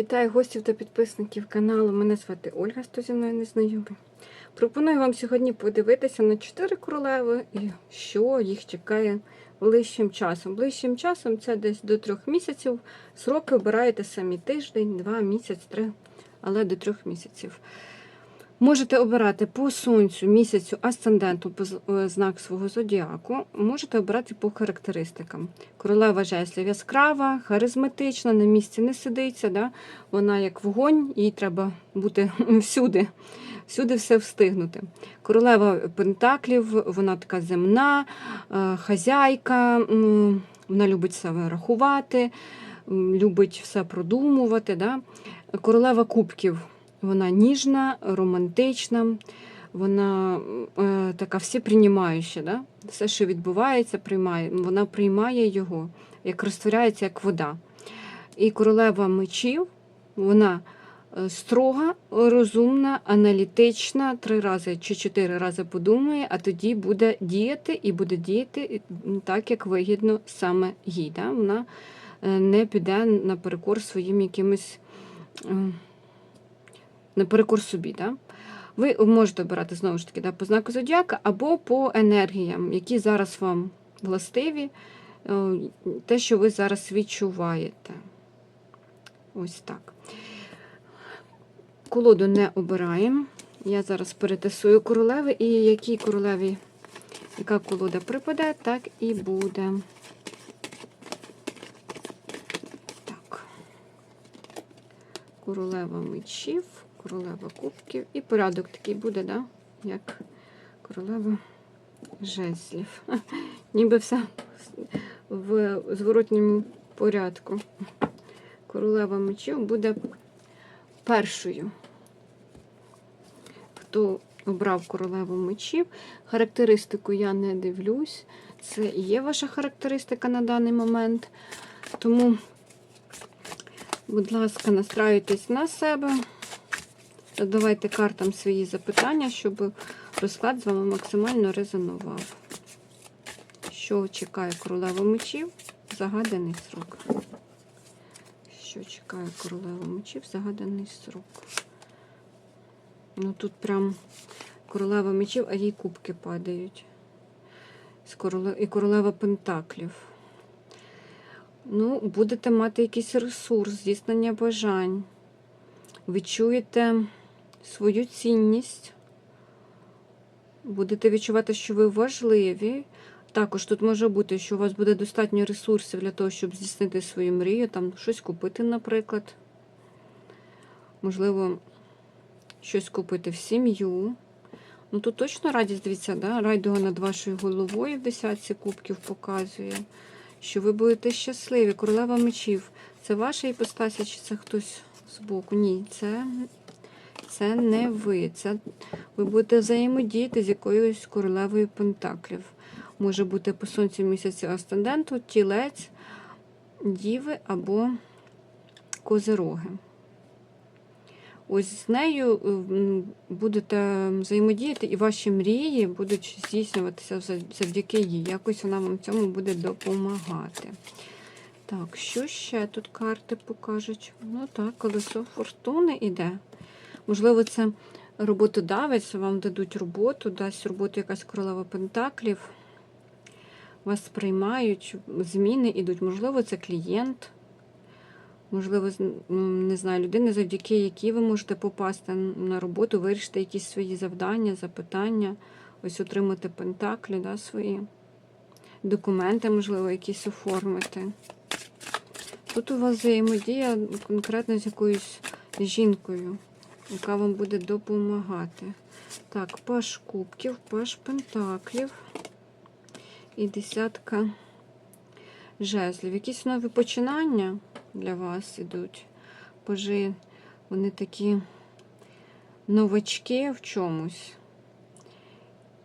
Вітаю гостів та підписників каналу. Мене звати Ольга, хто зі мною незнайомий. Пропоную вам сьогодні подивитися на чотири королеви і що їх чекає ближчим часом. Ближчим часом це десь до трьох місяців. Сроки обираєте самі тиждень, два, місяць, три, але до трьох місяців. Можете обирати по сонцю, місяцю, асценденту, по е, знак свого зодіаку. Можете обирати по характеристикам. Королева жеслів яскрава, харизматична, на місці не сидиться. Да? Вона як вогонь, їй треба бути всюди, всюди все встигнути. Королева пентаклів, вона така земна, е, хазяйка, вона любить себе рахувати, любить все продумувати. Да? Королева кубків. Вона ніжна, романтична, вона е, така всеприймаюча, да? все, що відбувається, приймає. Вона приймає його, як розтворяється, як вода. І королева мечів, вона е, строга, розумна, аналітична, три рази чи чотири рази подумає, а тоді буде діяти і буде діяти так, як вигідно саме їй. Да? Вона е, не піде наперекор своїм якимось. Наперекор собі. Да? Ви можете обирати знову ж таки да, по знаку зодіака або по енергіям, які зараз вам властиві, е, те, що ви зараз відчуваєте. Ось так. Колоду не обираємо. Я зараз перетасую королеви, і якій королеві яка колода припаде, так і буде. Так. Королева мечів, королева кубків. І порядок такий буде, да? як королева жезлів. Ніби все в зворотньому порядку. Королева мечів буде першою. Хто обрав королеву мечів, характеристику я не дивлюсь. Це є ваша характеристика на даний момент. Тому Будь ласка, настраюйтесь на себе. Задавайте картам свої запитання, щоб розклад з вами максимально резонував. Що чекає королева мечів? Загаданий срок. Що чекає королева мечів? Загаданий срок. Ну тут прям королева мечів, а їй кубки падають. І королева пентаклів. Ну, будете мати якийсь ресурс, здійснення бажань. Відчуєте свою цінність. Будете відчувати, що ви важливі. Також тут може бути, що у вас буде достатньо ресурсів для того, щоб здійснити свою мрію, там щось купити, наприклад. Можливо, щось купити в сім'ю. Ну, тут точно радість, дивіться, да? райдуга над вашою головою в десятці кубків показує що ви будете щасливі. Королева мечів. Це ваша іпостася, чи це хтось збоку? Ні, це, це не ви. Це ви будете взаємодіяти з якоюсь королевою пентаклів. Може бути по сонцю місяці асценденту, тілець, діви або козироги. Ось з нею м, будете взаємодіяти, і ваші мрії будуть здійснюватися завдяки їй. Якось вона вам в цьому буде допомагати. Так, що ще тут карти покажуть? Ну так, колесо фортуни іде. Можливо, це роботодавець, вам дадуть роботу, дасть роботу якась королева Пентаклів. Вас сприймають, зміни йдуть. Можливо, це клієнт. Можливо, з- не знаю, людина, завдяки якій ви можете попасти на роботу, вирішити якісь свої завдання, запитання, ось отримати пентаклі да, свої, документи, можливо, якісь оформити. Тут у вас взаємодія конкретно з якоюсь жінкою, яка вам буде допомагати. Так, паш кубків, паш пентаклів і десятка жезлів. Якісь нові починання для вас ідуть. Боже, вони такі новачки в чомусь.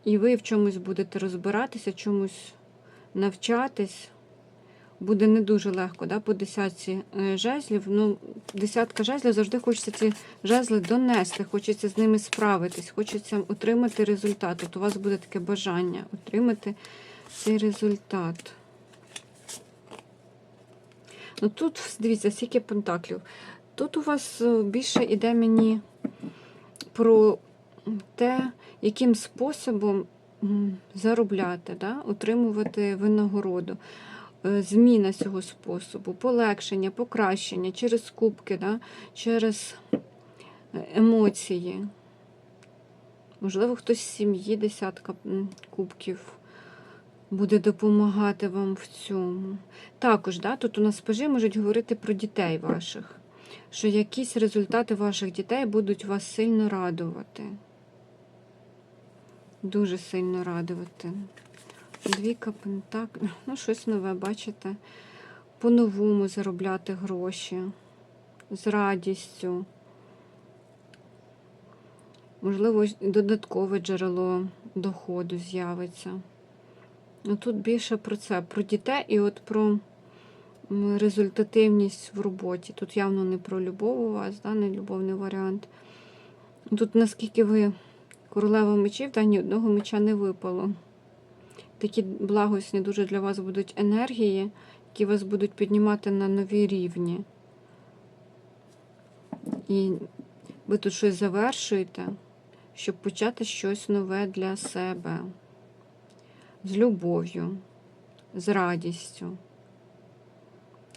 І ви в чомусь будете розбиратися, чомусь навчатись. Буде не дуже легко, да, по десятці е, жезлів. Ну, десятка жезлів завжди хочеться ці жезли донести, хочеться з ними справитись, хочеться отримати результат. От у вас буде таке бажання отримати цей результат. Ну тут, дивіться, скільки пентаклів. Тут у вас е, більше іде мені про те, яким способом заробляти, да? отримувати винагороду. Е, Зміна цього способу, полегшення, покращення через кубки, да? через е, емоції. Можливо, хтось з сім'ї десятка кубків буде допомагати вам в цьому. Також, да, тут у нас пажі можуть говорити про дітей ваших, що якісь результати ваших дітей будуть вас сильно радувати. Дуже сильно радувати. Двійка пентак, ну, щось нове, бачите? По-новому заробляти гроші з радістю. Можливо, додаткове джерело доходу з'явиться. Ну, тут більше про це, про дітей і от про результативність в роботі. Тут явно не про любов у вас, да, не любовний варіант. Тут наскільки ви королева мечів, та ні одного меча не випало. Такі благосні дуже для вас будуть енергії, які вас будуть піднімати на нові рівні. І ви тут щось завершуєте, щоб почати щось нове для себе. З любов'ю, з радістю.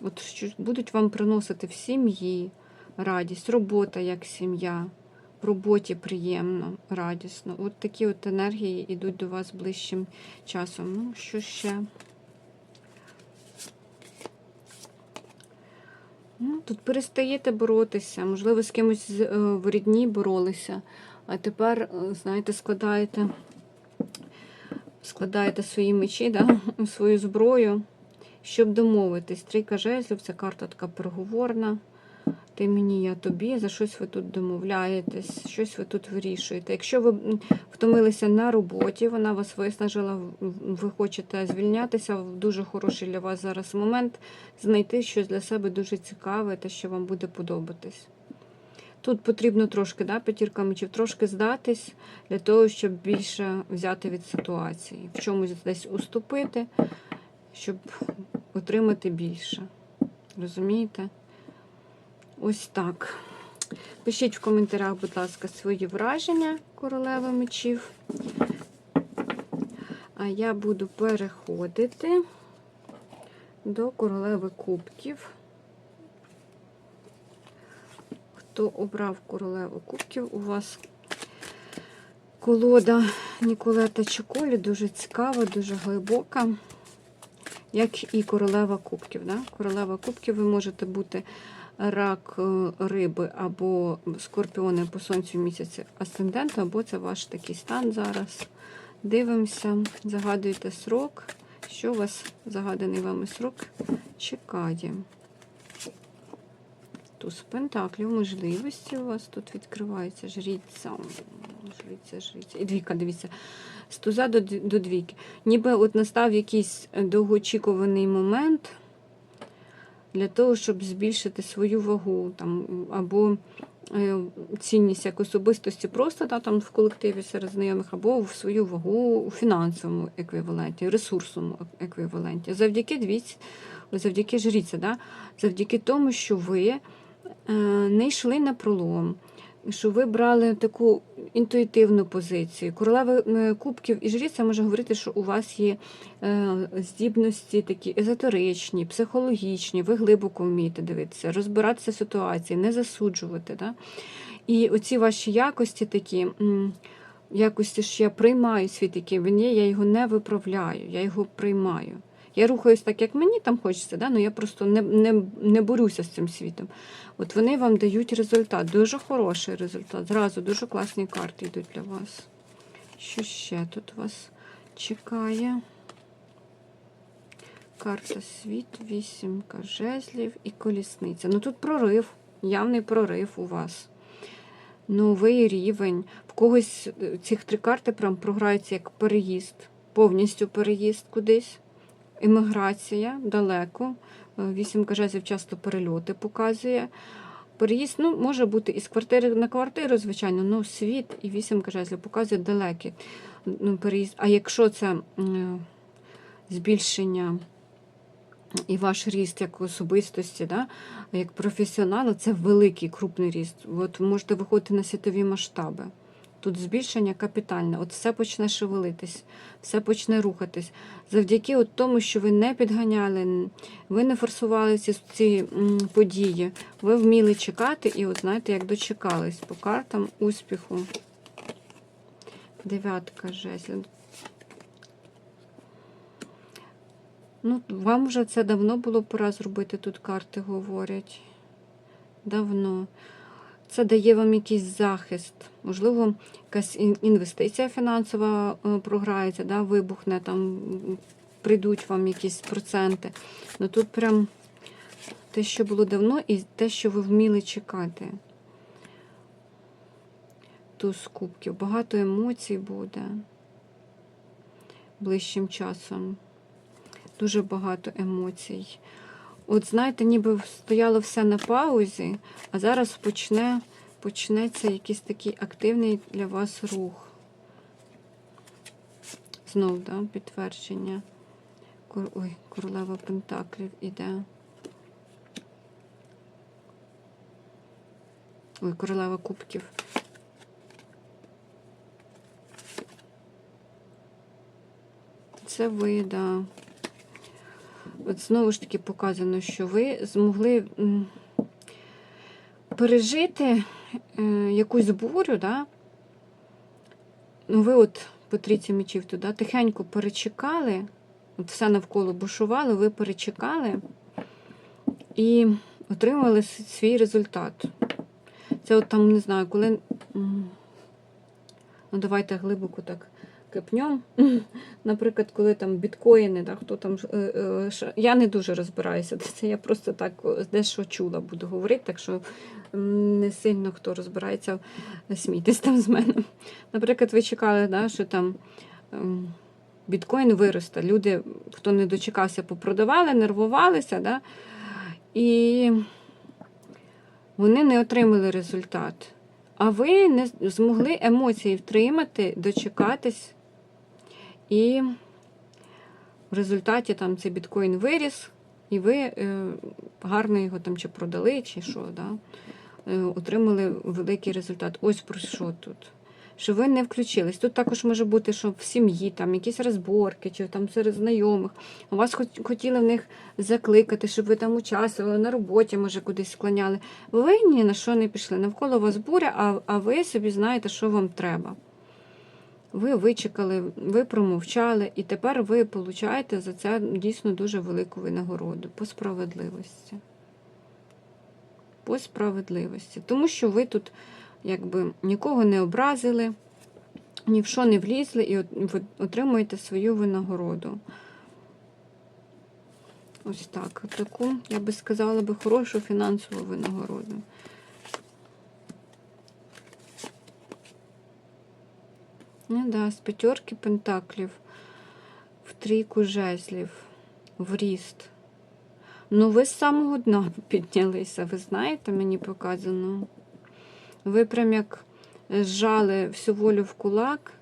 От що будуть вам приносити в сім'ї радість, робота як сім'я, в роботі приємно, радісно. От такі от енергії йдуть до вас ближчим часом. Ну, що ще? Ну, тут перестаєте боротися, можливо, з кимось е, в рідні боролися, а тепер, е, знаєте, складаєте, складаєте свої мечі, да, свою зброю, щоб домовитись. Трійка жезлів, це карта така переговорна. Ти мені, я тобі, за щось ви тут домовляєтесь, щось ви тут вирішуєте. Якщо ви втомилися на роботі, вона вас виснажила, ви хочете звільнятися, дуже хороший для вас зараз момент знайти щось для себе дуже цікаве, те, що вам буде подобатись. Тут потрібно трошки, да, п'ятірка мечів, трошки здатись для того, щоб більше взяти від ситуації, в чомусь десь уступити, щоб отримати більше. Розумієте? Ось так. Пишіть в коментарях, будь ласка, свої враження королеви мечів. А я буду переходити до королеви кубків. Хто обрав королеву кубків, у вас колода Ніколета Чоколі дуже цікава, дуже глибока, як і королева кубків. Да? Королева кубків ви можете бути рак е, риби або скорпіони по сонцю місяці асценденту, або це ваш такий стан зараз. Дивимося, загадуєте срок. Що у вас загаданий вами срок чекає? Туз пентаклів, можливості у вас тут відкривається жріця. Жриця, жриця. І двійка, дивіться, з туза до, до двійки. Ніби от настав якийсь довгоочікуваний момент для того, щоб збільшити свою вагу там, або е, цінність як особистості просто да, там, в колективі серед знайомих, або в свою вагу у фінансовому еквіваленті, ресурсному еквіваленті. Завдяки двійці, завдяки жріці, да, завдяки тому, що ви е, не йшли на пролом, що ви брали таку інтуїтивну позицію. Королева кубків і жріця може говорити, що у вас є е, здібності такі езотеричні, психологічні, ви глибоко вмієте дивитися, розбиратися в ситуації, не засуджувати. Да? І оці ваші якості такі. Якості, що я приймаю світ, який він є, я його не виправляю, я його приймаю. Я рухаюсь так, як мені там хочеться, да? ну я просто не, не, не борюся з цим світом. От вони вам дають результат, дуже хороший результат. Зразу дуже класні карти йдуть для вас. Що ще тут вас чекає? Карта світ, вісімка жезлів і колісниця. Ну тут прорив, явний прорив у вас. Новий рівень. В когось е, цих три карти прям програються як переїзд, повністю переїзд кудись. Еміграція далеко. Е, Вісімка жезлів часто перельоти показує. Переїзд ну, може бути із квартири на квартиру, звичайно, але світ і вісімка жезлів показує далекий ну, переїзд. А якщо це збільшення і ваш ріст як особистості, да, як професіонала, це великий крупний ріст. От можете виходити на світові масштаби. Тут збільшення капітальне, от все почне шевелитись, все почне рухатись. Завдяки от тому, що ви не підганяли, ви не форсували ці, ці події, ви вміли чекати, і от знаєте, як дочекались по картам успіху. Дев'ятка жезлів. Ну, вам вже це давно було пора зробити, тут карти говорять. Давно. Це дає вам якийсь захист. Можливо, якась інвестиція фінансова е, програється, да, вибухне, там прийдуть вам якісь проценти. Ну тут прям те, що було давно, і те, що ви вміли чекати. Туз кубків. Багато емоцій буде ближчим часом. Дуже багато емоцій. От знаєте, ніби стояло все на паузі, а зараз почне, почнеться якийсь такий активний для вас рух. Знов, да, підтвердження. Ой, королева Пентаклів іде. Ой, королева кубків. Це ви, да. От знову ж таки показано, що ви змогли пережити е, якусь бурю, да? ну ви от по трійці мечів туди тихенько перечекали, от все навколо бушувало, ви перечекали і отримали свій результат. Це от там, не знаю, коли. Ну, давайте глибоко так кипнем. Наприклад, коли там біткоїни, да, хто там. е, е, Я не дуже розбираюся. Це я просто так дещо чула, буду говорити, так що не сильно хто розбирається, смійтесь там з мене. Наприклад, ви чекали, да, що там. ем, Біткоін виросте. Люди, хто не дочекався, попродавали, нервувалися, да? і вони не отримали результат. А ви не змогли емоції втримати, дочекатись, і в результаті там цей біткоін виріс, і ви е, гарно його там чи продали, чи що, да? е, отримали великий результат. Ось про що тут. Що ви не включились. Тут також може бути, що в сім'ї там якісь розборки, чи там серед знайомих. У вас хотіли в них закликати, щоб ви там участвували, на роботі, може, кудись склоняли. Ви ні на що не пішли. Навколо вас буря, а, а ви собі знаєте, що вам треба. Ви вичекали, ви промовчали, і тепер ви получаєте за це дійсно дуже велику винагороду по справедливості. По справедливості. Тому що ви тут якби нікого не образили, ні в що не влізли, і ви отримуєте свою винагороду. Ось так. Таку, я би сказала би, хорошу фінансову винагороду. Ну да, з п'ятерки пентаклів в трійку жезлів, в ріст. Ну, ви з самого дна піднялися, ви знаєте, мені показано. Ви прям як зжали всю волю в кулак,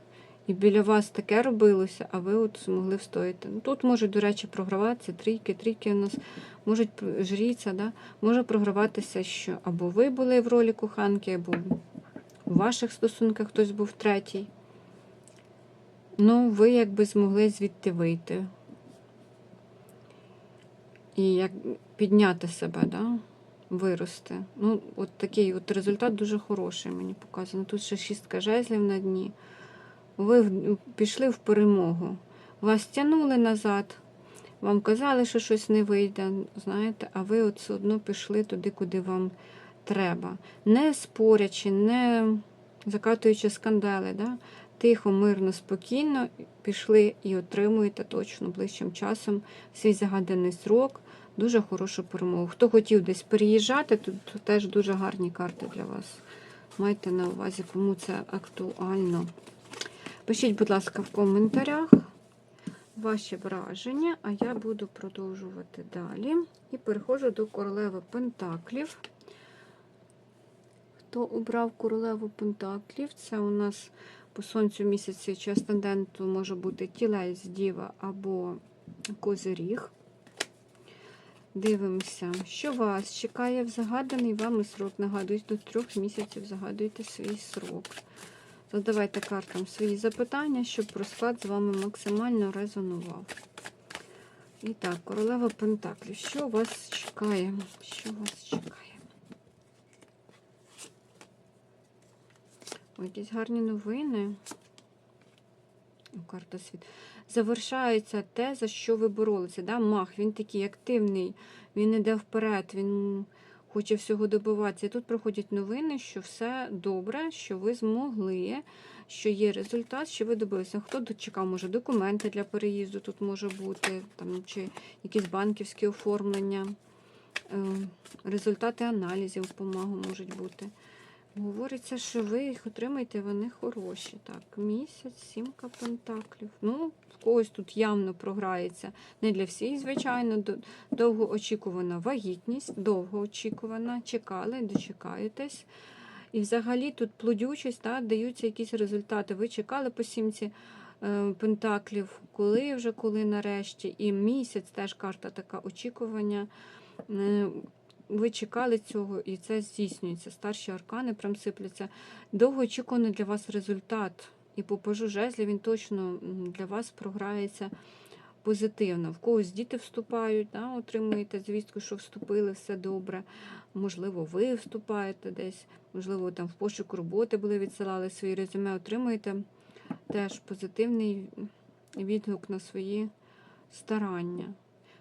і біля вас таке робилося, а ви от змогли встояти. Ну, Тут можуть, до речі, програватися трійки. Трійки у нас можуть жріться, да? може програватися, що або ви були в ролі коханки, або у ваших стосунках хтось був третій. Ну, ви якби змогли звідти вийти. І як підняти себе, да? вирости. Ну, от такий от результат дуже хороший мені показано. Тут ще шістка жезлів на дні. Ви пішли в перемогу. Вас тягнули назад, вам казали, що щось не вийде, знаєте, а ви от все одно пішли туди, куди вам треба. Не спорячи, не закатуючи скандали. Да? Тихо, мирно, спокійно пішли і отримуєте точно ближчим часом свій загаданий срок. Дуже хорошу перемогу. Хто хотів десь переїжджати, тут теж дуже гарні карти для вас. Майте на увазі, кому це актуально. Пишіть, будь ласка, в коментарях ваші враження, а я буду продовжувати далі. І переходжу до королеви Пентаклів. Хто обрав королеву Пентаклів? Це у нас по сонцю місяці чи асценденту може бути тілець, діва або козиріг. Дивимося, що вас чекає в загаданий вами срок. Нагадуюсь, до трьох місяців загадуйте свій срок. Задавайте картам свої запитання, щоб розклад з вами максимально резонував. І так, королева Пентаклів. Що вас чекає? Що вас чекає? Ой, якісь гарні новини. Карта світ. Завершається те, за що ви боролися. Да? Мах, він такий активний, він іде вперед, він хоче всього добиватися. І тут проходять новини, що все добре, що ви змогли, що є результат, що ви добилися. Хто дочекав, може, документи для переїзду тут може бути, там, чи якісь банківські оформлення, е, результати аналізів помагу можуть бути. Говориться, що ви їх отримаєте, вони хороші. Так, місяць, сімка пентаклів. Ну, когось тут явно програється. Не для всіх, звичайно, до- довгоочікувана вагітність, довгоочікувана, чекали, дочекаєтесь. І взагалі тут плодючість, та, даються якісь результати. Ви чекали по сімці е, пентаклів, коли вже, коли нарешті. І місяць теж карта така очікування. Ви чекали цього, і це здійснюється. Старші аркани прям сипляться. Довгоочікуваний для вас результат. І по пажу жезлі він точно для вас програється позитивно. В когось діти вступають, да, отримуєте звістку, що вступили, все добре. Можливо, ви вступаєте десь, можливо, там в пошук роботи були, відсилали свої резюме, отримуєте теж позитивний відгук на свої старання.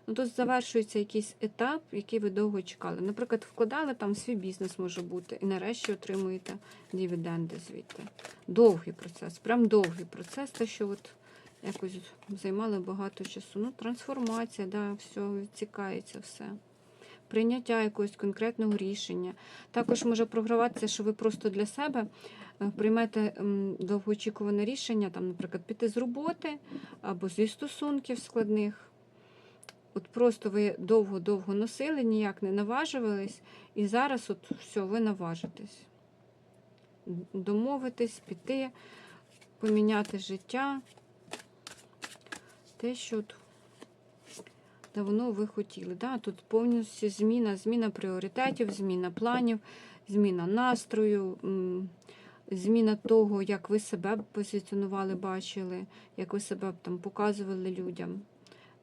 Ну, тут завершується якийсь етап, який ви довго чекали. Наприклад, вкладали там свій бізнес може бути, і нарешті отримуєте дивіденди звідти. Довгий процес, прям довгий процес, те, що от якось займало багато часу. Ну, трансформація, да, все відцікається все. Прийняття якогось конкретного рішення. Також може програватися, що ви просто для себе е, приймете довгоочікуване рішення, там, наприклад, піти з роботи або зі стосунків складних. От просто ви довго-довго носили, ніяк не наважувались, і зараз от все, ви наважитесь. Домовитись, піти, поміняти життя. Те, що давно ви хотіли. Да? Тут повністю зміна, зміна пріоритетів, зміна планів, зміна настрою, зміна того, як ви себе позиціонували, бачили, як ви себе там показували людям.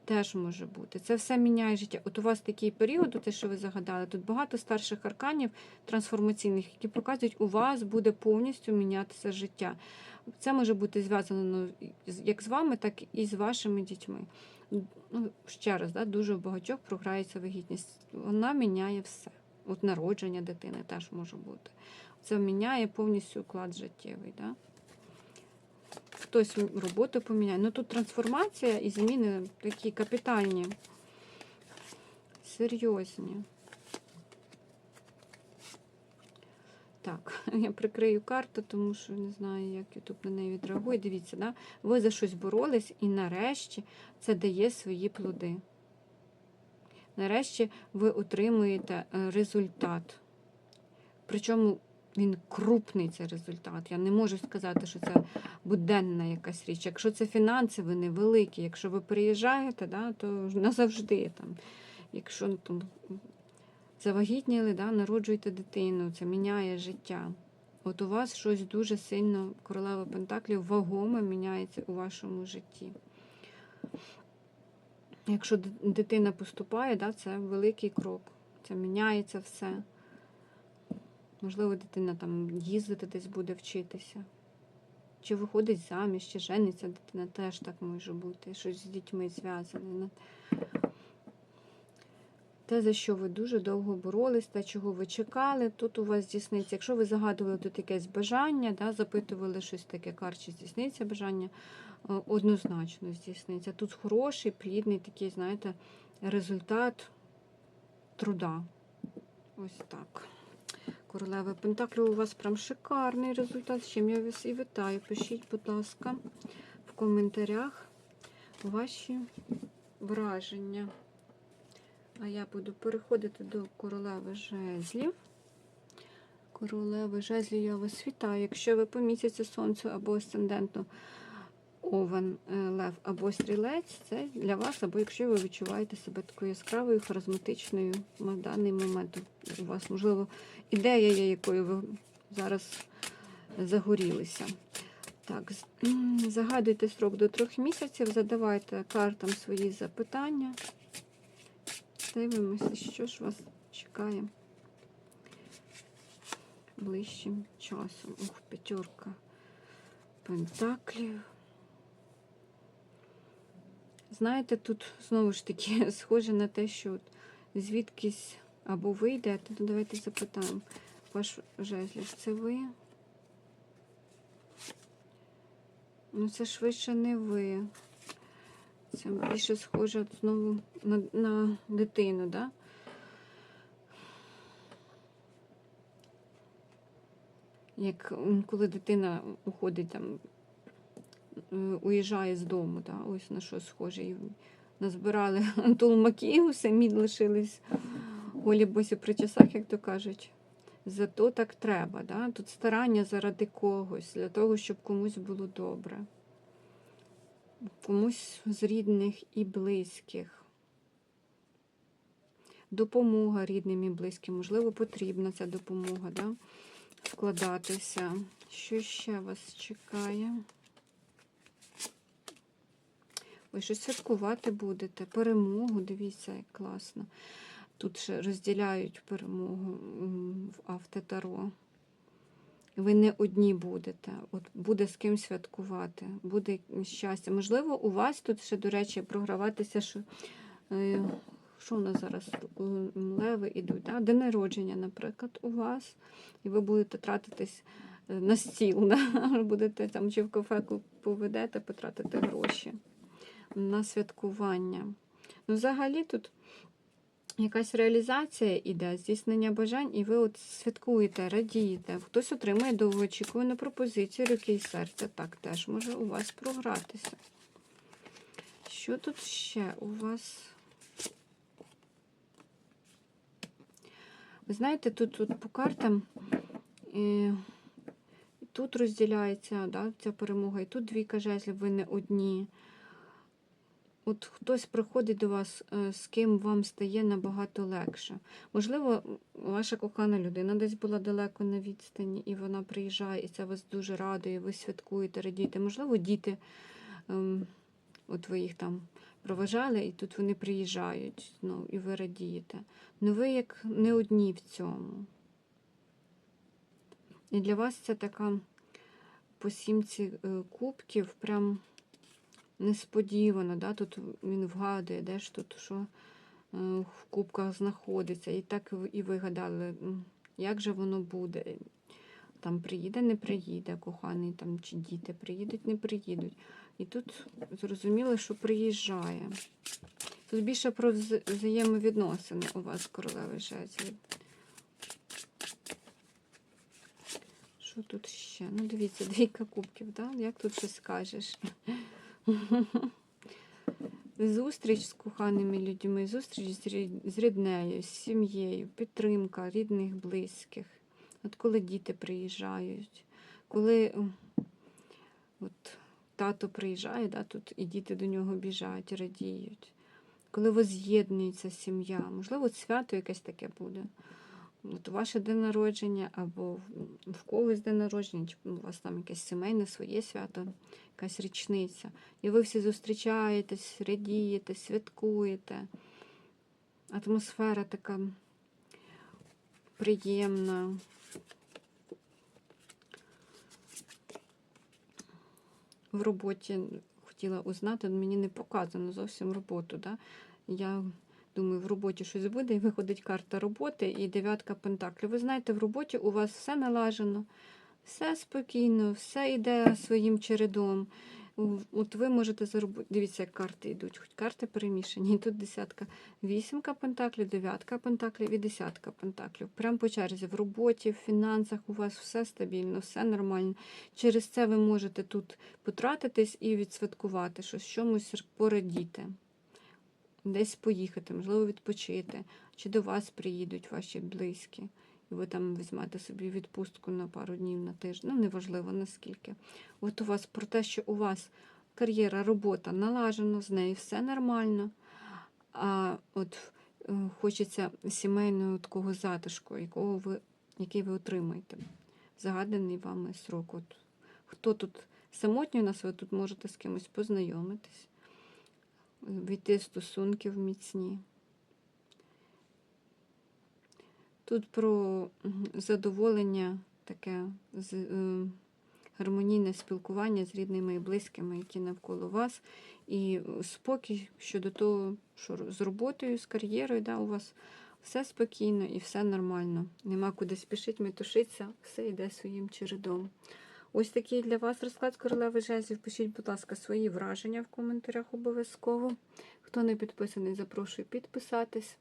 Теж може бути. Це все міняє життя. От у вас такий період, те, що ви загадали, тут багато старших арканів трансформаційних, які показують, у вас буде повністю мінятися життя. Це може бути зв'язано з- як з вами, так і з вашими дітьми. Ну, ще раз, да, дуже в багатьох програється вагітність. Вона міняє все. От народження дитини теж може бути. Це міняє повністю уклад життєвий. Да? Хтось роботу поміняє. Ну тут трансформація і зміни такі капітальні, серйозні. Так, я прикрию карту, тому що не знаю, як YouTube на неї відреагує. Дивіться, да? ви за щось боролись, і нарешті це дає свої плоди. Нарешті ви отримуєте е, результат. Причому він крупний цей результат. Я не можу сказати, що це буденна якась річ. Якщо це фінанси, вони великі. Якщо ви приїжджаєте, да, то назавжди там. Якщо ну, там, завагітніли, да, народжуєте дитину, це міняє життя. От у вас щось дуже сильно, королева Пентаклів, вагоме міняється у вашому житті. Якщо дитина поступає, да, це великий крок. Це міняється все. Можливо, дитина там їздити десь буде вчитися. Чи виходить заміж, чи жениться дитина, теж так може бути. Щось з дітьми зв'язане. Ну, Те, за що ви дуже довго боролись, те, чого ви чекали, тут у вас здійсниться. Якщо ви загадували тут якесь бажання, да, запитували щось таке, карчі здійсниться бажання, е, однозначно здійсниться. Тут хороший, плідний такий, знаєте, результат труда. Ось так. Королева Пентаклю, у вас прям шикарний результат. З чим я вас і вітаю. Пишіть, будь ласка, в коментарях ваші враження. А я буду переходити до королеви жезлів. Королеви жезлів, я вас вітаю. Якщо ви по місяцю сонцю або асценденту овен, е, лев або стрілець, це для вас, або якщо ви відчуваєте себе такою яскравою, харизматичною на даний момент. У вас, можливо, ідея є, якою ви зараз загорілися. Так, загадуйте срок до трьох місяців, задавайте картам свої запитання. Дивимося, що ж вас чекає ближчим часом. Ух, п'ятерка пентаклів. Знаєте, тут знову ж таки схоже на те, що от звідкись або ви йдете, то давайте запитаємо. Ваш жезлів, це ви? Ну, це швидше не ви. Це більше схоже знову на, на дитину, да? Як коли дитина уходить там, уїжджає з дому, да? ось на що схоже. Назбирали тулмаків, самі лишились голі босі при часах, як то кажуть. Зато так треба. Да? Тут старання заради когось, для того, щоб комусь було добре. Комусь з рідних і близьких. Допомога рідним і близьким. Можливо, потрібна ця допомога, да? вкладатися. Що ще вас чекає? Ви щось святкувати будете. Перемогу, дивіться, як класно. Тут ще розділяють перемогу в автотаро. Ви не одні будете. От буде з ким святкувати, буде щастя. Можливо, у вас тут ще, до речі, програватися, що, е, що у нас зараз леви ідуть. Да? День народження, наприклад, у вас, і ви будете тратитись е, на стіл. Да? Будете там чи в кафе поведете, потратити гроші на святкування. Ну, взагалі тут якась реалізація іде, здійснення бажань, і ви от святкуєте, радієте. Хтось отримує довгоочікувану пропозицію руки і серця. Так теж може у вас програтися. Що тут ще у вас? Ви знаєте, тут, тут по картам е, тут розділяється да, ця перемога, і тут двійка жезлів, ви не одні. От хтось приходить до вас, е, з ким вам стає набагато легше. Можливо, ваша кохана людина десь була далеко на відстані, і вона приїжджає, і це вас дуже радує, ви святкуєте, радієте. Можливо, діти, от ви їх там проважали, і тут вони приїжджають ну, і ви радієте. Ну ви як не одні в цьому. І для вас це така по сімці е, кубків, прям несподівано. Да? Тут він вгадує, де ж тут що е, в кубках знаходиться. І так і вигадали, як же воно буде. Там приїде, не приїде, коханий, там, чи діти приїдуть, не приїдуть. І тут зрозуміло, що приїжджає. Тут більше про взаємовідносини у вас, королеви жезлів. Що тут ще? Ну, дивіться, двійка кубків, да? як тут щось скажеш? Зустріч з коханими людьми, зустріч з ріднею, з сім'єю, підтримка рідних, близьких. От коли діти приїжджають, коли от, тато приїжджає, да, тут і діти до нього біжать, радіють. Коли воз'єднується сім'я, можливо, свято якесь таке буде. От ваше день народження, або в- когось день народження, чи у вас там якесь сімейне своє свято, якась річниця. І ви всі зустрічаєтесь, радієте, святкуєте. Атмосфера така приємна. В роботі хотіла узнати, мені не показано зовсім роботу. Да? Я думаю, в роботі щось буде, і виходить карта роботи і дев'ятка пентаклів. Ви знаєте, в роботі у вас все налажено, все спокійно, все йде своїм чередом. От ви можете заробити. Дивіться, як карти йдуть, хоч карти перемішані. І тут десятка, вісімка пентаклів, дев'ятка пентаклів і десятка пентаклів. Прямо по черзі в роботі, в фінансах у вас все стабільно, все нормально. Через це ви можете тут потратитись і відсвяткувати щось, чомусь порадіти. Десь поїхати, можливо, відпочити, чи до вас приїдуть ваші близькі, і ви там візьмете собі відпустку на пару днів на тиждень. Ну, неважливо наскільки. От у вас про те, що у вас кар'єра, робота налажено, з нею все нормально. А от е, хочеться сімейного такого затишку, якого ви, який ви отримаєте. Загаданий вами срок. От, хто тут самотній у нас, ви тут можете з кимось познайомитись, війти стосунки в міцні. Тут про задоволення таке з, е, гармонійне спілкування з рідними і близькими, які навколо вас, і е, спокій щодо того, що з роботою, з кар'єрою, да, у вас все спокійно і все нормально. Нема куди спішити, метушитися, все йде своїм чередом. Ось такий для вас розклад королеви жезлів. Пишіть, будь ласка, свої враження в коментарях обов'язково. Хто не підписаний, запрошую підписатись.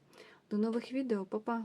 До нових відео, Па-па!